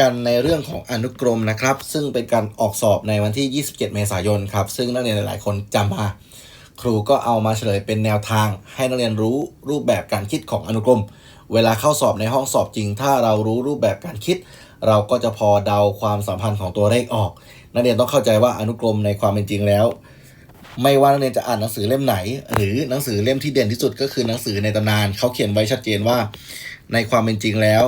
กันในเรื่องของอนุกรมนะครับ ซึ่งเป็นการออกสอบในวันที่ 27 เมษายนครับ ซึ่งนักเรียนหลายๆคนจำมาครูก็เอามาเฉลยเป็นแนวทาง ให้นักเรียนรู้รูปแบบการคิดของอนุกรม เวลาเข้าสอบในห้องสอบจริง ถ้าเรารู้รูปแบบการคิด เราก็จะพอเดาความสัมพันธ์ของตัวเลขออก นักเรียนต้องเข้าใจว่าอนุกรมในความเป็นจริงแล้ว ไม่ว่านักเรียนจะอ่านหนังสือเล่มไหน หรือหนังสือเล่มที่เด่นที่สุดก็คือหนังสือในตำนานเขาเขียนไว้ชัดเจนว่า ในความเป็นจริงแล้ว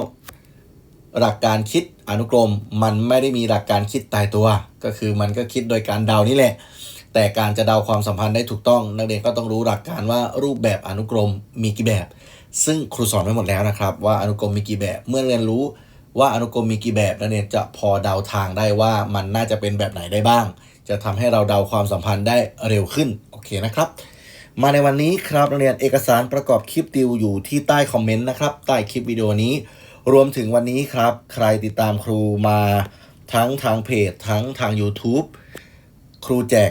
หลักการคิดอนุกรมมันไม่ได้มีหลักการคิดตายตัว ก็คือมันก็คิดโดยการเดานี่แหละ แต่การจะเดาความสัมพันธ์ได้ถูกต้อง นักเรียนก็ต้องรู้หลักการว่ารูปแบบอนุกรมมีกี่แบบ ซึ่งครูสอนไว้หมดแล้วนะครับ ว่าอนุกรมมีกี่แบบ เมื่อเรียนรู้ว่าอนุกรมมีกี่แบบนักเรียนจะพอเดาทางได้ว่ามันน่าจะเป็นแบบไหนได้บ้าง จะทำให้เราเดาความสัมพันธ์ได้เร็วขึ้นโอเคนะครับมาในวันนี้ครับนักเรียนเอกสารประกอบคลิปติวอยู่ที่ใต้คอมเมนต์นะครับ ใต้คลิปวิดีโอนี้ รวมถึงวันนี้ครับ ใครติดตามครูมาทั้งทางเพจ ทั้งทาง YouTube ครูแจก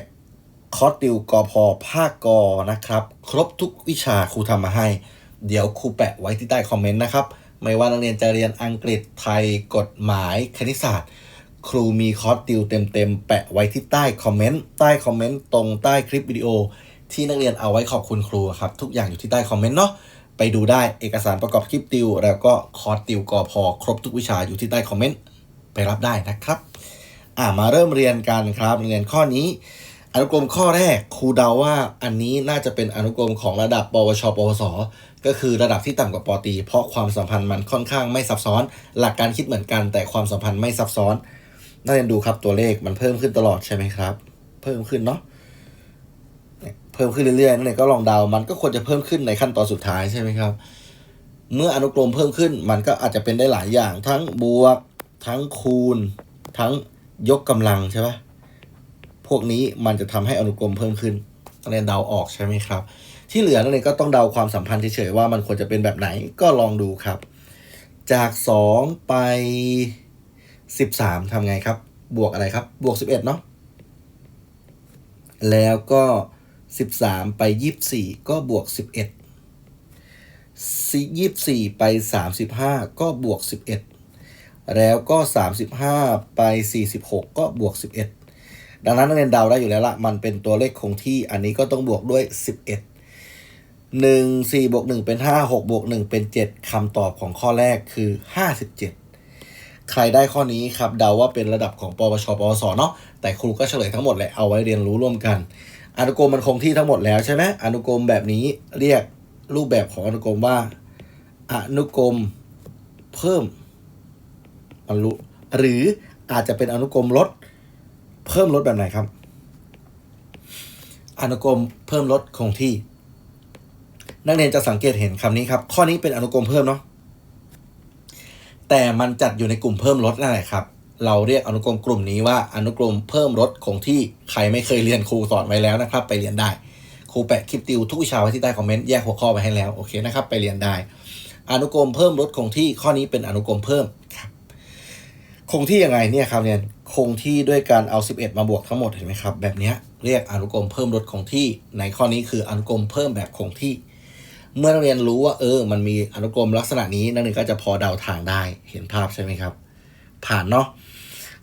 คอร์สติวกอพอภาคกอนะครับ ครบทุกวิชาครูทำมาให้ เดี๋ยวครูแปะไว้ที่ใต้คอมเมนต์นะครับ ไม่ว่านักเรียนจะเรียนอังกฤษไทยกฎหมายคณิตศาสตร์ ครูมีคอร์สติวเต็มๆ แปะไว้ที่ใต้คอมเมนต์ใต้คอมเมนต์ตรงใต้คลิปวิดีโอ ที่นักเรียนเอาไว้ขอบคุณครูครับ ทุกอย่างอยู่ที่ใต้คอมเมนต์เนาะ ไปดูได้เอกสารประกอบคลิปติว แล้วก็คอร์สติวกอพอครบทุกวิชาอยู่ที่ใต้คอมเมนต์ไปรับได้นะครับ อ่ามาเริ่มเรียนกันครับเรียนข้อนี้อนุกรมข้อแรกครูเดาว่าอันนี้น่าจะเป็นอนุกรมของระดับปวช ปวส ก็คือระดับที่ต่ำกว่าปตี เพราะความสัมพันธ์มันค่อนข้างไม่ซับซ้อน หลักการคิดเหมือนกัน แต่ความสัมพันธ์ไม่ซับซ้อนนักเรียนดูครับตัวเลขมันเพิ่มขึ้นตลอดใช่ไหมครับ เพิ่มขึ้นเนาะ เพิ่มขึ้นเรื่อยๆนักเรียนก็ลองเดา มันก็ควรจะเพิ่มขึ้นในขั้นตอนสุดท้ายใช่ไหมครับ เมื่ออนุกรมเพิ่มขึ้นมันก็อาจจะเป็นได้หลายอย่าง ทั้งบวก ทั้งคูณ ทั้งยกกำลังใช่ปะพวกนี้มันจะทำให้อนุกรมเพิ่มขึ้นนักเรียนเดาออกใช่ไหมครับ ที่เหลือนักเรียนก็ต้องเดาความสัมพันธ์เฉยๆว่ามันควรจะเป็นแบบไหนก็ลองดูครับ จาก 2 ไป 13ทำไงครับ บวกอะไรครับ บวก 11เนาะแล้วก็ 13 ไป 24 ก็บวก 11 24 ไป 35 ก็บวก 11 แล้วก็ 35 ไป 46 ก็บวก 11 ดังนั้นนักเรียนเดาได้อยู่แล้วละมันเป็นตัวเลขคงที่อันนี้ก็ต้องบวกด้วย 11 1 4บวก1เป็น 5 6บวก1เป็น 7คำตอบของข้อแรกคือ 57 ใครได้ข้อนี้ครับเดาว่าเป็นระดับของปวชปวสเนาะแต่ครูก็เฉลยทั้งหมดแหละเอาไว้เรียนรู้ร่วมกัน อนุกรมมันคงที่ทั้งหมดแล้วใช่ไหมอนุกรมแบบนี้เรียกรูปแบบของอนุกรมว่า อนุกรมเพิ่มมันรู้หรืออาจจะเป็นอนุกรมลดเพิ่มลดแบบไหนครับ อนุกรมเพิ่มลดคงที่ นักเรียนจะสังเกตเห็นคำนี้ครับ ข้อนี้เป็นอนุกรมเพิ่มเนาะแต่มันจัดอยู่ในกลุ่มเพิ่มลดนั่นแหละครับ เราเรียกอนุกรมกลุ่มนี้ว่าอนุกรมเพิ่มลดคงที่ใครไม่เคยเรียนครูสอนไว้แล้วนะครับ ไปเรียนได้ครูแปะคลิปติวทุกวิชาไว้ที่ใต้คอมเมนต์แยกหัวข้อไปให้แล้วโอเคนะครับไปเรียนได้ อนุกรมเพิ่มลดคงที่ข้อนี้เป็นอนุกรมเพิ่มครับคงที่ยังไงเนี่ยครับเนี่ยคงที่ด้วยการเอา 11 มาบวกทั้งหมดเห็นไหมครับแบบนี้เรียกอนุกรมเพิ่มลดคงที่ ในข้อนี้คืออนุกรมเพิ่มแบบคงที่ เมื่อนักเรียนรู้ว่าเออ มันมีอนุกรมลักษณะนี้นักเรียนก็จะพอเดาทางได้เห็นภาพใช่ไหมครับ ผ่านเนาะ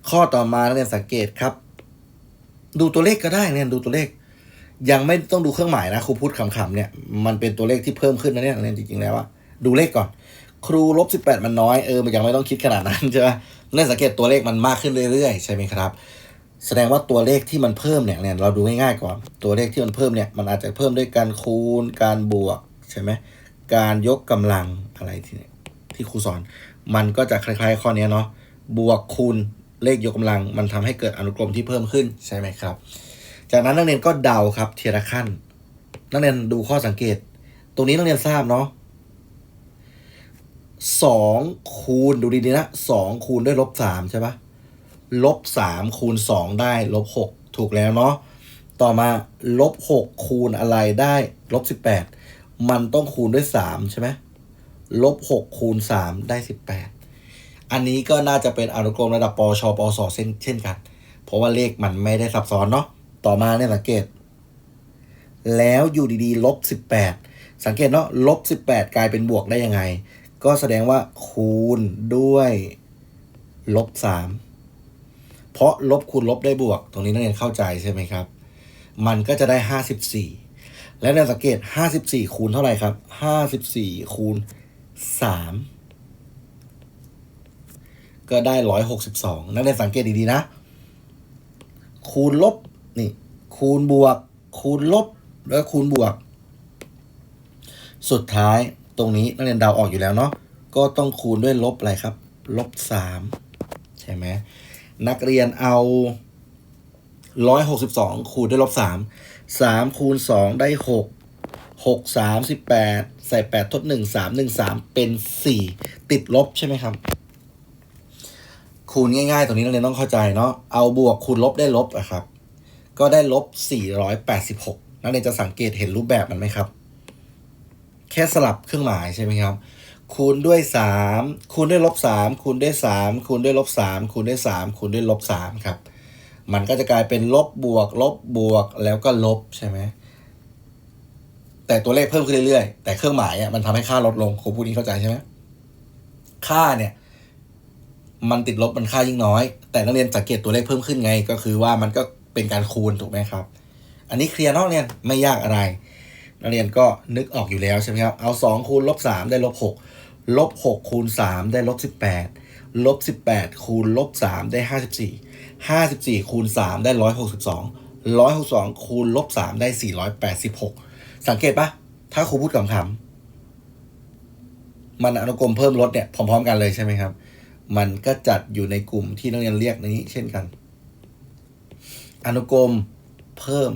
ข้อต่อมานักเรียนสังเกตครับ ดูตัวเลขก็ได้เนี่ยดูตัวเลข ยังไม่ต้องดูเครื่องหมายนะครูพูดขำๆเนี่ยมันเป็นตัวเลขที่เพิ่มขึ้นนะเนี่ยเรียนจริงๆแล้วอะดูเลขก่อน ครูลบสิบแปดมันน้อยเออมันยังไม่ต้องคิดขนาดนั้นใช่ไหมนักเรียนสังเกตตัวเลขมันมากขึ้นเรื่อยๆใช่ไหมครับ แสดงว่าตัวเลขที่มันเพิ่มเนี่ยเนี่ยเราดูง่ายๆก่อน ตัวเลขที่มันเพิ่มเนี่ยมันอาจจะเพิ่มด้วยการคูณการบวกใช่ไหมการยกกำลังอะไรที่ที่ครูสอน มันก็จะคล้ายๆข้อนี้เนาะบวกคูณ เลขยกกำลัง มันทำให้เกิดอนุกรมที่เพิ่มขึ้นใช่ไหมครับ จากนั้นนักเรียนก็เดาครับทีละขั้น นักเรียนดูข้อสังเกต ตรงนี้นักเรียนทราบเนาะสองคูณดูดีๆนะสองคูณด้วยลบสามใช่ปะลบสามคูณสองได้ลบหกถูกแล้วเนาะต่อมาลบหกคูณอะไรได้ลบสิบแปดมันต้องคูณด้วยสามใช่ไหมลบหกคูณสามได้สิบแปด อันนี้ก็น่าจะเป็นอนุกรมระดับปชปวสเช่นเช่นกัน เพราะว่าเลขมันไม่ได้ซับซ้อนเนาะต่อมาเนี่ยสังเกต แล้วอยู่ดีๆลบสิบแปดสังเกตเนาะลบสิบแปดกลายเป็นบวกได้ยังไง ก็แสดงว่าคูณด้วยลบสามเพราะลบคูณลบได้บวก ตรงนี้นักเรียนเข้าใจใช่ไหมครับ มันก็จะได้ห้าสิบสี่และเรียนสังเกตห้าสิบสี่คูณเท่าไหร่ครับห้าสิบสี่คูณสาม ก็ได้ร้อยหกสิบสองนักเรียนสังเกตดีๆนะ คูณลบนี่ คูณบวก คูณลบแล้วคูณบวก สุดท้ายตรงนี้นักเรียนเดาออกอยู่แล้วเนาะก็ต้องคูณด้วยลบอะไรครับ ลบสามใช่ไหมนักเรียนเอาร้อยหกสิบสองคูณด้วยลบสามสามคูณสองได้หกหกสามสิบแปดใส่แปดทดหนึ่งสามหนึ่งสามเป็นสี่ติดลบใช่ไหมครับ คูณง่ายๆ ตรงนี้นักเรียนต้องเข้าใจเนาะ เอาบวกคูณลบได้ลบอะครับ ก็ได้ลบ 486 นักเรียนจะสังเกตเห็นรูปแบบมันไหมครับ แค่สลับเครื่องหมายใช่ไหมครับ คูณด้วย 3 คูณด้วยลบ3คูณด้วย 3 คูณด้วยลบ3คูณด้วย 3 คูณด้วยลบ3ครับ มันก็จะกลายเป็นลบบวก ลบบวกแล้วก็ลบใช่ไหม แต่ตัวเลขเพิ่มขึ้นเรื่อยๆ แต่เครื่องหมายอะมันทำให้ค่าลดลงครูพูดนี้เข้าใจใช่ไหมค่าเนี่ย มันติดลบมันค่ายิ่งน้อย แต่นักเรียนสังเกตตัวเลขเพิ่มขึ้นไง ก็คือว่ามันก็เป็นการคูณถูกไหมครับ อันนี้เคลียร์นอกเรียนไม่ยากอะไร นักเรียนก็นึกออกอยู่แล้วใช่ไหมครับ เอา 2 คูณลบ3ได้ลบ6ลบ6คูณ3ได้ลบ18ลบ18คูณลบ3ได้ 54 54คูณ3ได้ 162 162คูณลบ3ได้ 486 สังเกตปะถ้าครูพูดคำๆมันอนุกรมเพิ่มลดเนี่ยพร้อมๆกันเลยใช่ไหมครับ มันก็จัดอยู่ในกลุ่มที่นักเรียนเรียกนี้ เช่นกัน อนุกรมเพิ่ม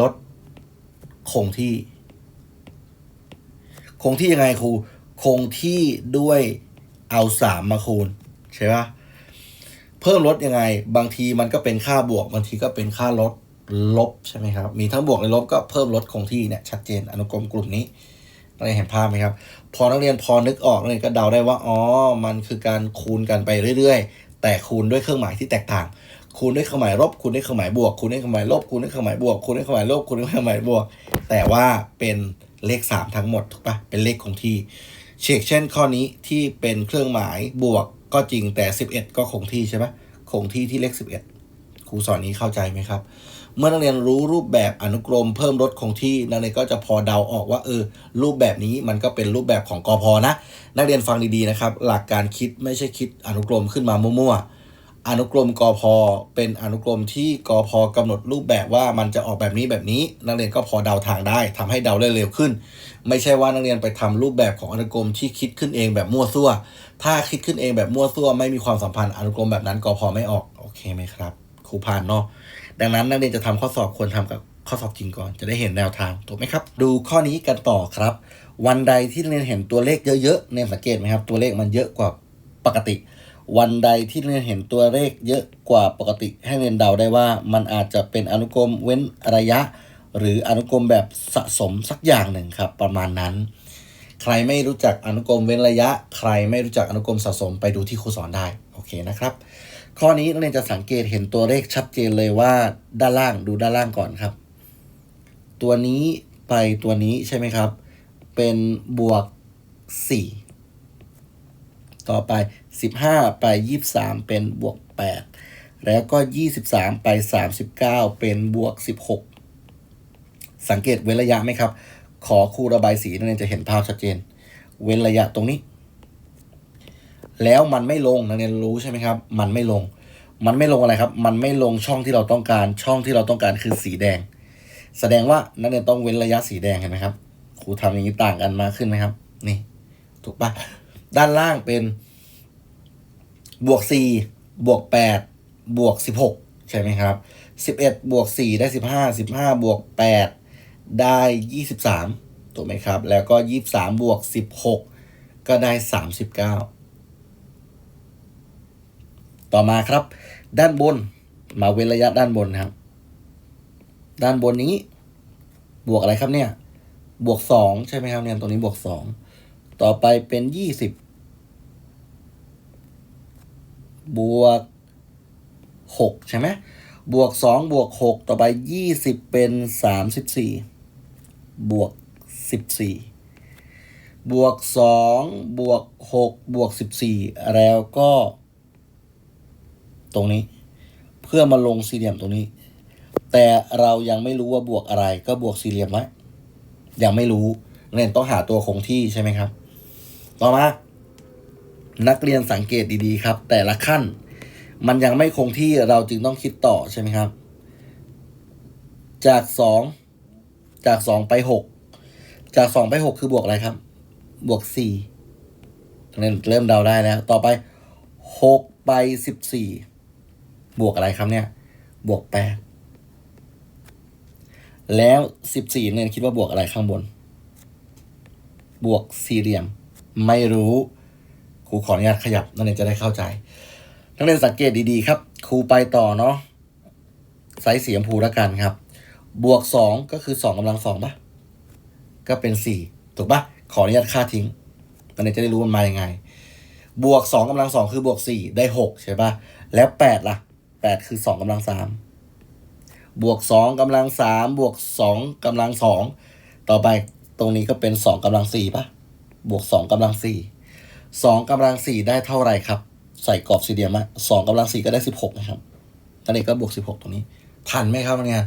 ลด คงที่ คงที่ยังไงครู คงที่ด้วยเอาสามมาคูณ ใช่ปะเพิ่มลดยังไง บางทีมันก็เป็นค่าบวก บางทีก็เป็นค่าลดลบใช่ไหมครับ มีทั้งบวกและลบก็เพิ่มลดคงที่เนี่ยชัดเจนอนุกรมกลุ่มนี้ นักเรียนเห็นภาพไหมครับ พอนักเรียนพอนึกออกนักเรียนก็เดาได้ว่าอ๋อมันคือการคูณกันไปเรื่อยๆ แต่คูณด้วยเครื่องหมายที่แตกต่าง คูณด้วยเครื่องหมายลบคูณด้วยเครื่องหมายบวกคูณด้วยเครื่องหมายลบคูณด้วยเครื่องหมายบวกคูณด้วยเครื่องหมายลบคูณด้วยเครื่องหมายบวก แต่ว่าเป็นเลข 3 ทั้งหมดถูกปะเป็นเลขคงที่เช่นเช่นข้อนี้ที่เป็นเครื่องหมายบวกก็จริงแต่ 11 ก็คงที่ใช่ปะคงที่ที่เลข 11 ครูสอนนี้เข้าใจไหมครับ เมื่อนักเรียนรู้รูปแบบอนุกรม เพิ่มลดคงที่นักเรียนก็จะพอเดาออกว่าเออรูปแบบนี้มันก็เป็นรูปแบบของกอพอนะ นักเรียนฟังดีๆนะครับ หลักการคิดไม่ใช่คิดอนุกรมขึ้นมามั่วๆอนุกรมกอพอเป็นอนุกรมที่กอพอกำหนดรูปแบบว่ามันจะออกแบบนี้แบบนี้ นักเรียนก็พอเดาทางได้ทำให้เดาได้เร็วขึ้น ไม่ใช่ว่านักเรียนไปทำรูปแบบของอนุกรมที่คิดขึ้นเองแบบมั่วซั่ว ถ้าคิดขึ้นเองแบบมั่วซั่ว ไม่มีความสัมพันธ์อนุกรมแบบนั้นกอพอไม่ออกโอเคไหมครับครูผ่านเนาะ ดังนั้นนักเรียนจะทำข้อสอบควรทำกับข้อสอบจริงก่อน จะได้เห็นแนวทางถูกไหมครับ ดูข้อนี้กันต่อครับ วันใดที่เรียนเห็นตัวเลขเยอะๆเนี่ยสังเกตไหมครับ ตัวเลขมันเยอะกว่าปกติ วันใดที่เรียนเห็นตัวเลขเยอะกว่าปกติ ให้เรียนเดาได้ว่ามันอาจจะเป็นอนุกรมเว้นระยะ หรืออนุกรมแบบสะสมสักอย่างหนึ่งครับ ประมาณนั้นใครไม่รู้จักอนุกรมเว้นระยะ ใครไม่รู้จักอนุกรมสะสมไปดูที่ครูสอนได้ โอเคนะครับ ข้อนี้นักเรียนจะสังเกตเห็นตัวเลขชัดเจนเลยว่าด้านล่างดูด้านล่างก่อนครับ ตัวนี้ไปตัวนี้ใช่ไหมครับ เป็นบวก 4 ต่อไป 15 ไป 23 เป็นบวก 8 แล้วก็ 23 ไป 39 เป็นบวก 16 สังเกตเว้นระยะไหมครับ ขอครูระบายสีนักเรียนจะเห็นภาพชัดเจน เว้นระยะตรงนี้ แล้วมันไม่ลงนักเรียนรู้ใช่ไหมครับ มันไม่ลง มันไม่ลงอะไรครับ มันไม่ลงช่องที่เราต้องการ ช่องที่เราต้องการคือสีแดง แสดงว่านักเรียนต้องเว้นระยะสีแดงเห็นไหมครับครูทำอย่างนี้ต่างกันมากขึ้นไหมครับ นี่ ถูกปะด้านล่างเป็น บวกสี่บวกแปดบวกสิบหกใช่ไหมครับสิบเอ็ดบวกสี่ได้สิบห้าสิบห้าบวกแปดได้ยี่สิบสามถูกไหมครับ แล้วก็ยี่สิบสามบวกสิบหกก็ได้สามสิบเก้า ต่อมาครับ ด้านบนมาเว้นระยะด้านบนครับ ด้านบนนี้ บวกอะไรครับเนี่ย บวกสองใช่ไหมครับเนี่ยตรงนี้บวกสองต่อไปเป็นยี่สิบบวกหกใช่ไหมบวกสองบวกหกต่อไปยี่สิบเป็นสามสิบสี่บวกสิบสี่บวกสองบวกหกบวกสิบสี่แล้วก็ ตรงนี้ เพื่อมาลงสี่เหลี่ยมตรงนี้ แต่เรายังไม่รู้ว่าบวกอะไร ก็บวกสี่เหลี่ยมไว้ยังไม่รู้เรียนต้องหาตัวคงที่ใช่ไหมครับ ต่อมา นักเรียนสังเกตดีๆครับ แต่ละขั้น มันยังไม่คงที่เราจึงต้องคิดต่อใช่ไหมครับ จากสองจากสองไปหกจากสองไปหกคือบวกอะไรครับ บวกสี่นักเรียนเริ่มเดาได้แล้ว ต่อไปหกไปสิบสี่ บวกอะไรครับเนี่ย บวกแปดแล้วสิบสี่เนี่ยคิดว่าบวกอะไรข้างบน บวกสี่เหลี่ยม ไม่รู้ครูขออนุญาตขยับนักเรียนจะได้เข้าใจ นักเรียนสังเกตดีๆครับ ครูไปต่อเนาะไซส์สีชมพูแล้วกันครับ บวกสองก็คือสองกำลังสองปะก็เป็นสี่ถูกปะขออนุญาตค่าทิ้งนักเรียนจะได้รู้มันมาอยังไง บวกสองกำลังสองคือบวกสี่ได้หกใช่ปะแล้วแปดล่ะ แปดคือสองกำลังสามบวกสองกำลังสามบวกสองกำลังสองต่อไปตรงนี้ก็เป็นสองกำลังสี่ปะบวกสองกำลังสี่สองกำลังสี่ได้เท่าไหร่ครับ ใส่กรอบสี่เหลี่ยมมาสองกำลังสี่ก็ได้สิบหกนะครับนักเรียนก็บวกสิบหกตรงนี้ ทันไหมครับนักเรียน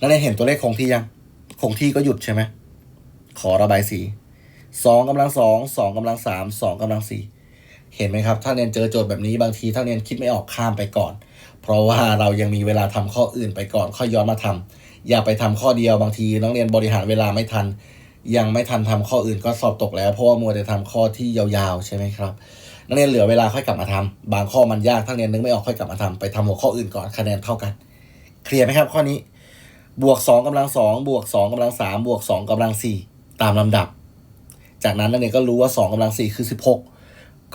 นักเรียนเห็นตัวเลขคงที่ยัง คงที่ก็หยุดใช่ไหมขอระบายสีสองกำลังสองสองกำลังสามสองกำลังสี่เห็นไหมครับ ถ้าเรียนเจอโจทย์แบบนี้บางทีถ้าเรียนคิดไม่ออกข้ามไปก่อน เพราะว่าเรายังมีเวลาทำข้ออื่นไปก่อนค่อยย้อนมาทำอย่าไปทำข้อเดียวบางทีน้องเรียนบริหารเวลาไม่ทัน ยังไม่ทันทำข้ออื่นก็สอบตกแล้ว เพราะว่ามัวแต่ทำข้อที่ยาวๆ ใช่ไหมครับนักเรียนเหลือเวลาค่อยกลับมาทำบางข้อมันยากถ้าเรียนนึกไม่ออกค่อยกลับมาทำไปทำหัวข้ออื่นก่อนคะแนนเท่ากัน เคลียร์ไหมครับข้อนี้บวกสองกำลังสองบวกสองกำลังสามบวกสองกำลังสี่ตามลำดับ จากนั้นนักเรียนก็รู้ว่าสองกำลังสี่คือสิบหก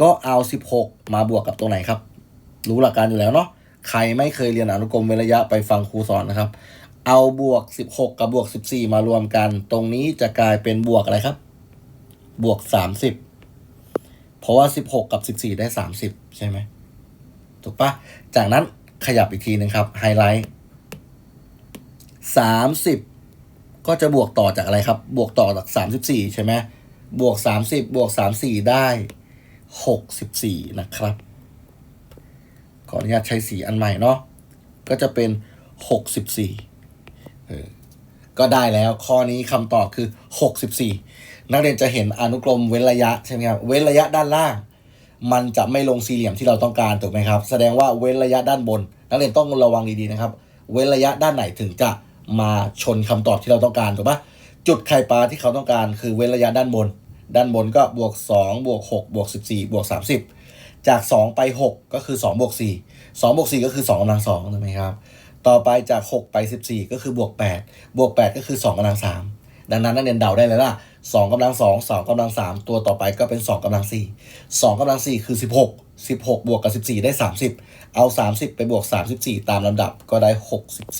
ก็เอาสิบหกมาบวกกับตัวไหนครับ รู้หลักการอยู่แล้วเนาะ ใครไม่เคยเรียนอนุกรมเวระยะไปฟังครูสอนนะครับ เอาบวกสิบหกกับบวกสิบสี่มารวมกัน ตรงนี้จะกลายเป็นบวกอะไรครับ บวกสามสิบเพราะว่าสิบหกกับสิบสี่ได้สามสิบใช่ไหมถูกปะจากนั้นขยับอีกทีหนึ่งครับไฮไลท์สามสิบก็จะบวกต่อจากอะไรครับ บวกต่อจากสามสิบสี่ใช่ไหมบวกสามสิบบวกสามสี่ได้หกสิบสี่นะครับ ขออนุญาตใช้สีอันใหม่เนาะก็จะเป็นหกสิบสี่ก็ได้แล้วข้อนี้คำตอบคือหกสิบสี่นักเรียนจะเห็นอนุกรมเว้นระยะใช่ไหมครับเว้นระยะด้านล่าง มันจะไม่ลงสี่เหลี่ยมที่เราต้องการถูกไหมครับ แสดงว่าเว้นระยะด้านบน นักเรียนต้องระวังดีๆนะครับ เว้นระยะด้านไหนถึงจะมาชนคำตอบที่เราต้องการถูกปะจุดไข่ปลาที่เขาต้องการคือเว้นระยะด้านบน ด้านบนก็บวก 2 บวก 6 บวก 14 บวก 30 จาก 2 ไป 6 ก็คือ2บวก4 2บวก4ก็คือ2กำลัง2ถูกไหมครับ ต่อไปจาก 6 ไป 14 ก็คือบวก 8 บวก 8 ก็คือ2กำลัง3ดังนั้นนักเรียนเดาได้เลยล่ะ2กำลัง2 2กำลัง3 ตัวต่อไปก็เป็น 2กำลัง4 2กำลัง4 คือ 16 16 บวกกับ 14 ได้ 30 เอา 30 ไปบวก 34 ตามลำดับก็ได้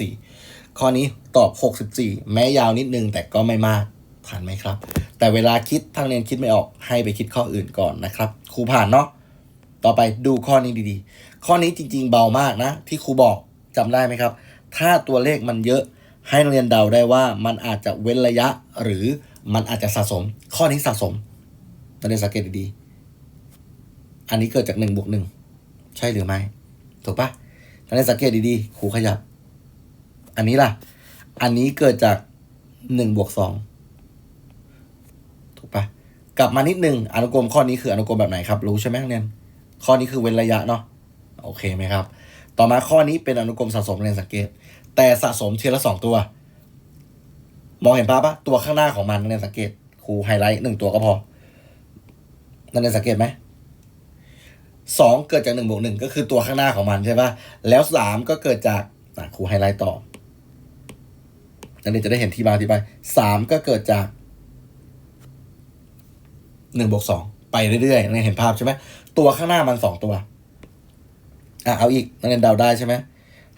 64 ข้อนี้ตอบ 64 แม้ยาวนิดนึงแต่ก็ไม่มากผ่านไหมครับ แต่เวลาคิดทางเรียนคิดไม่ออกให้ไปคิดข้ออื่นก่อนนะครับ ครูผ่านเนาะ ต่อไปดูข้อนี้ดีๆ ข้อนี้จริง ๆ เบามากนะ ที่ครูบอกจำได้ไหมครับ ถ้าตัวเลขมันเยอะให้นักเรียนเดาได้ว่ามันอาจจะเว้นระยะหรือมันอาจจะสะสม ข้อนี้สะสมนักเรียนสังเกตดีๆ อันนี้เกิดจากหนึ่งบวกหนึ่งใช่หรือไม่ ถูกปะนักเรียนสังเกตดีๆครูขยับ อันนี้ล่ะ อันนี้เกิดจากหนึ่งบวกสองถูกปะกลับมานิดนึงอนุกรมข้อนี้คืออนุกรมแบบไหนครับ รู้ใช่ไหมนักเรียน ข้อนี้คือเว้นระยะเนาะโอเคไหมครับ ต่อมาข้อนี้เป็นอนุกรมสะสมเรียนสังเกต แต่สะสมทีละสองตัว มองเห็นภาพปะตัวข้างหน้าของมันเรียนสังเกตครูไฮไลท์หนึ่งตัวก็พอนักเรียนสังเกตไหมสองเกิดจากหนึ่งบวกหนึ่งก็คือตัวข้างหน้าของมันใช่ปะแล้วสามก็เกิดจากครูไฮไลท์ต่อนักเรียนจะได้เห็นที่มาที่ไปสามก็เกิดจากหนึ่งบวกสองไปเรื่อยๆนักเรียนเห็นภาพใช่ไหม ตัวข้างหน้ามันสองตัว อะเอาอีกนักเรียนเดาได้ใช่ไหม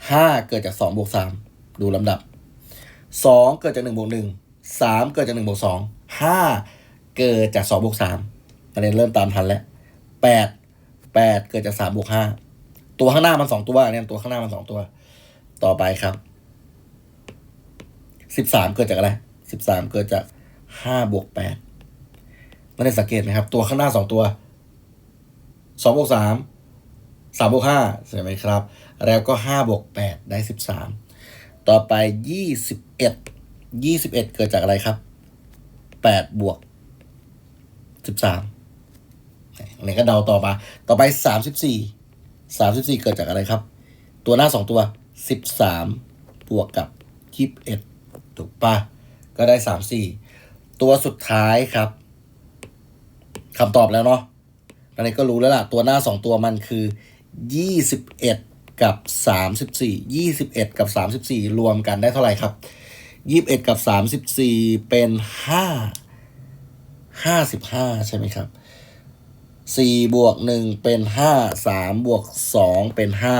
ห้าเกิดจากสองบวกสามดูลำดับสองเกิดจากหนึ่งบวกหนึ่งสามเกิดจากหนึ่งบวกสองห้าเกิดจากสองบวกสามนักเรียนเริ่มตามทันแล้วแปดแปดเกิดจากสามบวกห้าตัวข้างหน้ามันสองตัวเนี่ยตัวข้างหน้ามันสองตัว ต่อไปครับสิบสามเกิดจากอะไรสิบสามเกิดจากห้าบวกแปดนักเรียนสังเกตไหมครับ ตัวข้างหน้าสองตัว สองบวกสามสามบวกห้าใช่ไหมครับ แล้วก็ห้าบวกแปดได้สิบสามต่อไปยี่สิบเอ็ดยี่สิบเอ็ดเกิดจากอะไรครับแปดบวกสิบสามอันนี้ก็เดาต่อมา ต่อไปสามสิบสี่สามสิบสี่เกิดจากอะไรครับ ตัวหน้าสองตัวสิบสามบวกกับยี่สิบเอ็ดถูกปะก็ได้สามสี่ตัวสุดท้ายครับคำตอบแล้วเนาะ อันนี้ก็รู้แล้วล่ะ ตัวหน้าสองตัวมันคือยี่สิบเอ็ดกับสามสิบสี่ยี่สิบเอ็ดกับสามสิบสี่รวมกันได้เท่าไหร่ครับยี่สิบเอ็ดกับสามสิบสี่เป็นห้าห้าสิบห้าใช่ไหมครับสี่บวกหนึ่งเป็นห้าสามบวกสองเป็นห้า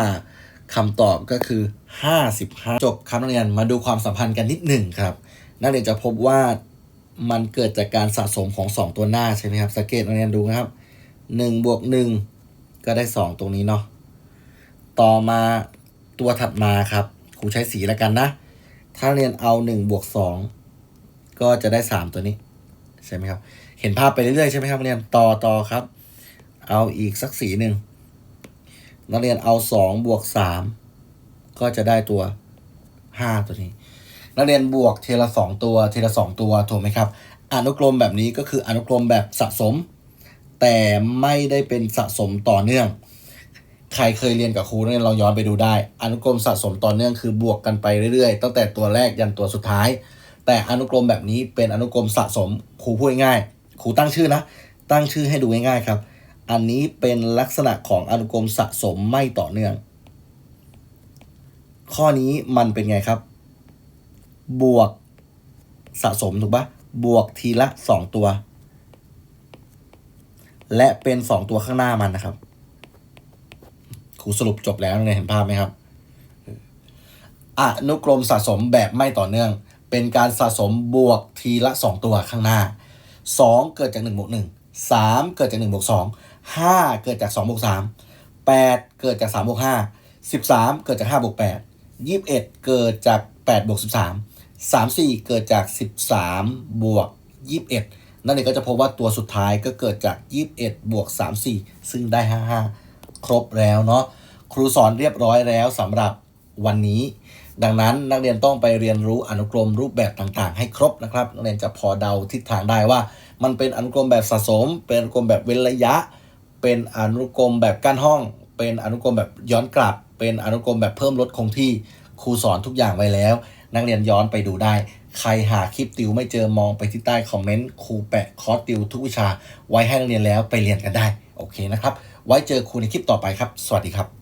คำตอบก็คือห้าสิบห้าจบครับนักเรียนมาดูความสัมพันธ์กันนิดหนึ่งครับ นักเรียนจะพบว่ามันเกิดจากการสะสมของสองตัวหน้าใช่ไหมครับ สังเกตนักเรียนดูนะครับ หนึ่งบวกหนึ่งก็ได้สองตรงนี้เนาะต่อมาตัวถัดมาครับครูใช้สีแล้วกันนะ ถ้าเรียนเอาหนึ่งบวกสองก็จะได้สามตัวนี้ ใช่ไหมครับ เห็นภาพไปเรื่อยๆใช่ไหมครับนักเรียนต่อต่อครับ เอาอีกสักสีหนึ่งนักเรียนเอาสองบวกสามก็จะได้ตัวห้าตัวนี้ นักเรียนบวกเทละสองตัวเทละสองตัวถูกไหมครับอนุกรมแบบนี้ก็คืออนุกรมแบบสะสม แต่ไม่ได้เป็นสะสมต่อเนื่อง ใครเคยเรียนกับครูนักเรียนลองย้อนไปดูได้ อนุกรมสะสมต่อเนื่องคือบวกกันไปเรื่อยๆ ตั้งแต่ตัวแรกยันตัวสุดท้าย แต่อนุกรมแบบนี้เป็นอนุกรมสะสมครูพูดง่ายครูตั้งชื่อนะ ตั้งชื่อให้ดูง่ายๆครับ อันนี้เป็นลักษณะของอนุกรมสะสมไม่ต่อเนื่อง ข้อนี้มันเป็นไงครับ บวกสะสมถูกปะบวกทีละสองตัว และเป็นสองตัวข้างหน้ามันนะครับครูสรุปจบแล้วเนี่ยเห็นภาพไหมครับอนุกรมสะสมแบบไม่ต่อเนื่อง เป็นการสะสมบวกทีละสองตัวข้างหน้าสองเกิดจากหนึ่งบวกหนึ่งสามเกิดจากหนึ่งบวกสองห้าเกิดจากสองบวกสามแปดเกิดจากสามบวกห้าสิบสามเกิดจากห้าบวกแปดยี่สิบเอ็ดเกิดจากแปดบวกสิบสามสามสี่เกิดจากสิบสามบวกยี่สิบเอ็ด นั่นเองก็จะพบว่าตัวสุดท้ายก็เกิดจากยี่สิบเอ็ดบวกสามสี่ซึ่งได้ห้าห้าครบแล้วเนาะครูสอนเรียบร้อยแล้วสำหรับวันนี้ ดังนั้นนักเรียนต้องไปเรียนรู้อนุกรมรูปแบบต่างๆ ให้ครบนะครับ นักเรียนจะพอเดาทิศทางได้ว่า มันเป็นอนุกรมแบบสะสม เป็นอนุกรมแบบเว้นระยะ เป็นอนุกรมแบบกั้นห้อง เป็นอนุกรมแบบย้อนกลับ เป็นอนุกรมแบบเพิ่มลดคงที่ครูสอนทุกอย่างไว้แล้ว นักเรียนย้อนไปดูได้ ใครหาคลิปติวไม่เจอมองไปที่ใต้คอมเมนต์ครูแปะคอร์สติวทุกวิชา ไว้ให้นักเรียนแล้วไปเรียนกันได้ โอเคนะครับ ไว้เจอครูในคลิปต่อไปครับ สวัสดีครับ